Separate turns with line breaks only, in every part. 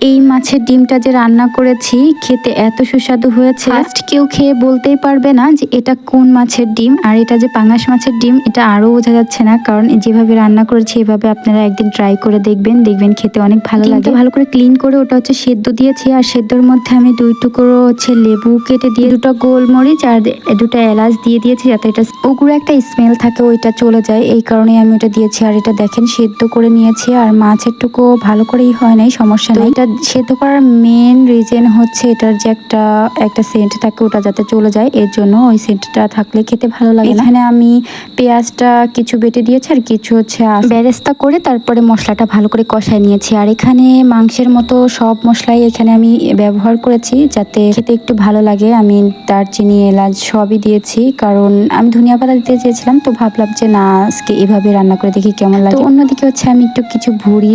এই মাছের ডিমটা যে রান্না করেছি খেতে এত সুস্বাদু হয়েছে। ফার্স্ট কেউ খেয়ে বলতেই পারবে না যে এটা কোন মাছের ডিম আর এটা যে পাঙাশ মাছের ডিম এটা আরও বোঝা যাচ্ছে না। কারণ যেভাবে রান্না করেছি এভাবে আপনারা একদিন ট্রাই করে দেখবেন দেখবেন খেতে অনেক ভালো লাগে। ভালো করে ক্লিন করে ওটা হচ্ছে সেদ্ধ দিয়েছি আর সেদ্ধর মধ্যে আমি দুই টুকরো হচ্ছে লেবু কেটে দিয়ে দুটো গোলমরিচ আর দুটো এলাচ দিয়ে দিয়েছি যাতে এটা ওগুলো একটা স্মেল থাকে ওইটা চলে যায়। এই কারণে আমি ওটা দিয়েছি। আর এটা দেখেন সেদ্ধ করে নিয়েছি। আর মাছের টুকু ভালো করেই হয় নাই সমস্যা নেই। এটা সেদ্ধ করার মেন রিজন হচ্ছে এটার যে একটা একটা সেন্ট থাকে ওটা যাতে চলে যায়। এর জন্য ওই সেন্টটা থাকলে খেতে ভালো লাগে। এখানে আমি পেঁয়াজটা কিছু বেটে দিয়েছি আর কিছু হচ্ছে বেরেস্তা করে তারপরে মশলাটা ভালো করে কষায় নিয়েছি। আর এখানে মাংসের মতো সব মশলাই এখানে আমি ব্যবহার করেছি যাতে খেতে একটু ভালো লাগে। আমি দারচিনি এলাচ সবই দিয়েছি। কারণ আমি ধনিয়া পাতা দিতে চেয়েছিলাম তো ভাবলাম যে না আজকে এভাবে রান্না করে দেখি কেমন লাগে। অন্যদিকে হচ্ছে আমি একটু কিছু ভুড়ি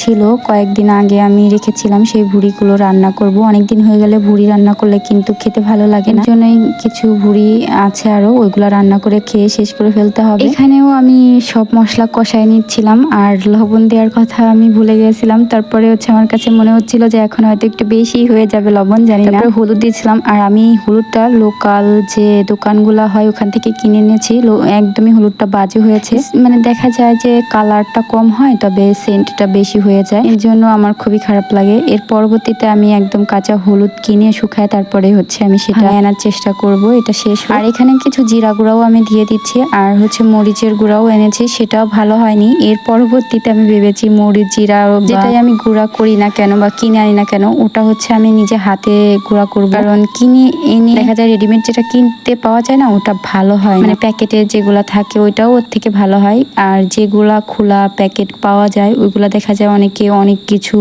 ছিল। কয়েকদিন আগে আমি রেখেছিলাম, সেই ভুড়িগুলো রান্না করব। অনেকদিন হয়ে গেলে ভুড়ি রান্না করলে কিন্তু খেতে ভালো লাগে না। জন্যই কিছু ভুড়ি আছে আরও, ওইগুলো রান্না করে খেয়ে শেষ করে ফেলতে হবে। এখানেও আমি সব মশলা কষায় নিচ্ছিলাম, আর লবণ দেওয়ার কথা আমি ভুলে গেছিলাম। তারপরে হচ্ছে আমার কাছে মনে হচ্ছিল যে এখন হয়তো একটু বেশি হয়ে যাবে লবণ, জানি না। হলুদ দিয়েছিলাম, আর আমি হলুদটা লোকাল যে দোকানগুলো হয় ওখান থেকে কিনে এনেছি। একদমই হলুদটা বাজে হয়েছে। মানে দেখা যায় যে কালারটা কম হয়, তবে সেন্টটা বেশি হয়ে যায়। এর জন্য আমার খুবই খারাপ লাগে এর পরবর্তীতে আমি একদম কাঁচা হলুদ কিনে শুকায় তারপরে হচ্ছে আমি সেটা আনার চেষ্টা করব এটা শেষ আর এখানে কিছু জিরা গুঁড়াও আমি দিয়ে দিচ্ছি আর হচ্ছে মরিচের গুঁড়াও এনেছি সেটাও ভালো হয়নি। এর পরবর্তীতে আমি ভেবেছি মরিচ জিরা যেটাই আমি গুঁড়া করি না কেন বা কিনে আনি না কেন ওটা হচ্ছে আমি নিজে হাতে গুঁড়া করব। কারণ কিনে এনে দেখা যায় রেডিমেড যেটা কিনতে পাওয়া যায় না ওটা ভালো হয় মানে প্যাকেটে যেগুলা থাকে ওইটাও ওর থেকে ভালো হয়। আর যেগুলা খোলা প্যাকেট পাওয়া যায় ওইগুলা দেখা যায় অনেকে অনেক কিছু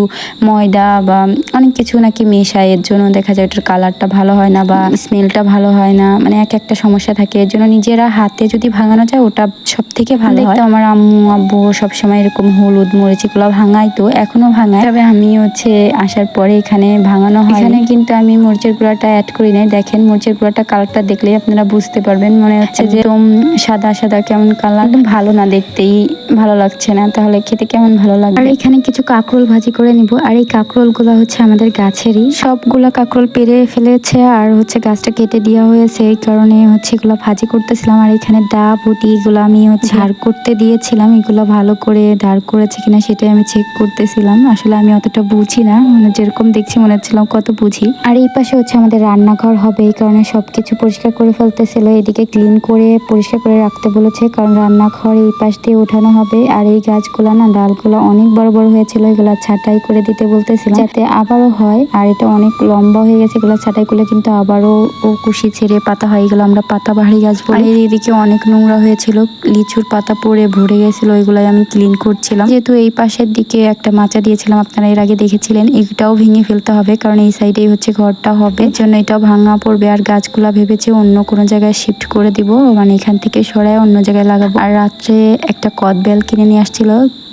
ময়দা বা অনেক কিছু নাকি মেশায় এর জন্য দেখা যায় ওটার কালারটা ভালো হয় না বা স্মেলটা ভালো হয় না। মানে এক একটা সমস্যা থাকে এর জন্য নিজেরা হাতে যদি ভাঙানো যায় ওটা সব থেকে ভালো হয়। তো আমার আম্মু আব্বু সবসময় এরকম হলুদ মরিচ এগুলো ভাঙাই তো এখনও ভাঙায়। তবে আমি হচ্ছে আসার পরে এখানে ভাঙানো হয় এখানে কিন্তু আমি মরিচের গুঁড়াটা অ্যাড করি নাই। দেখেন মরিচের গুঁড়াটা কালারটা দেখলেই আপনারা বুঝতে পারবেন। মনে হচ্ছে যে একদম সাদা সাদা কেমন কালার ভালো না দেখতেই ভালো লাগছে না তাহলে খেতে কেমন ভালো লাগবে? আর এখানে কিছু কাঁকরোল ভাজি করে নিব। আর এই কাঁকরোলগুলো হচ্ছে আমাদের গাছেরই। সবগুলা কাঁকরোল পেরে ফেলেছে আর হচ্ছে গাছটা কেটে দেওয়া হয়েছে। এই কারণে হচ্ছে এগুলো ভাজি করতেছিলাম। আর এখানে ডাব বুটি এগুলো আমি হচ্ছে ধার করতে দিয়েছিলাম। এগুলো ভালো করে ধার করেছে কিনা সেটাই আমি চেক করতেছিলাম। আসলে আমি অতটা বুঝি না। মানে যেরকম দেখছি মনে হচ্ছিলাম কত বুঝি। আর এই পাশে হচ্ছে আমাদের রান্নাঘর হবে। এই কারণে সবকিছু পরিষ্কার করে ফেলতেছিল। এদিকে ক্লিন করে পরিষ্কার করে রাখতে বলেছে। কারণ রান্নাঘর এই পাশ দিয়ে ওঠানো হবে। আর এই গাছগুলো না ডালগুলো অনেক বড় বড় হয়েছিল। এগুলা ছাঁটাই করে দিতে বলতেছিলাম যাতে আবারও হয় আর এটা অনেক লম্বা হয়ে গেছে এগুলো ছাঁটাই করলে কিন্তু আবারও ও কুশি ছেড়ে পাতা হয় এগুলো আমরা পাতা বাহারি গাছ বলি। এদিকে অনেক নোংরা হয়েছিল লিচুর পাতা পড়ে ভরে গেছিল ওইগুলাই আমি ক্লিন করছিলাম। যেহেতু এই পাশের দিকে একটা মাচা দিয়েছিলাম আপনারা এর আগে দেখেছিলেন এটাও ভেঙে ফেলতে হবে কারণ এই সাইডেই হচ্ছে ঘরটা হবে। এর জন্য এটাও ভাঙা পড়বে আর গাছগুলা ভেবেছে অন্য কোনো জায়গায় শিফট করে দিব মানে এখান থেকে সরায় অন্য জায়গায় লাগাবো। আর রাত্রে একটা কদবেল কিনে নিয়ে আসছিল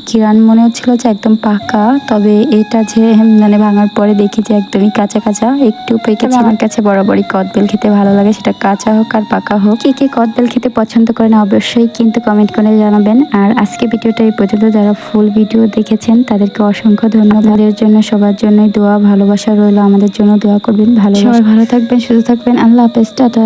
কিরান মনে হচ্ছিল যে একদম পাকা তবে এটা যে মানে ভাঙার পরে দেখি যে একদমই কাঁচা কাঁচা একটু পেকেছে আমার কাছে বরাবরই কদবেল খেতে ভালো লাগে সেটা কাঁচা হোক আর পাকা হোক। কে কে কদবেল খেতে পছন্দ করেন অবশ্যই কিন্তু কমেন্ট করে জানাবেন। আর আজকে ভিডিওটা এই পর্যন্ত যারা ফুল ভিডিও দেখেছেন তাদেরকে অসংখ্য ধন্যবাদ। আমাদের জন্য সবার জন্যই দোয়া ভালোবাসা রইল আমাদের জন্য দোয়া করবেন ভালো সবাই ভালো থাকবেন সুস্থ থাকবেন আল্লাহ হাফেজ টাটা।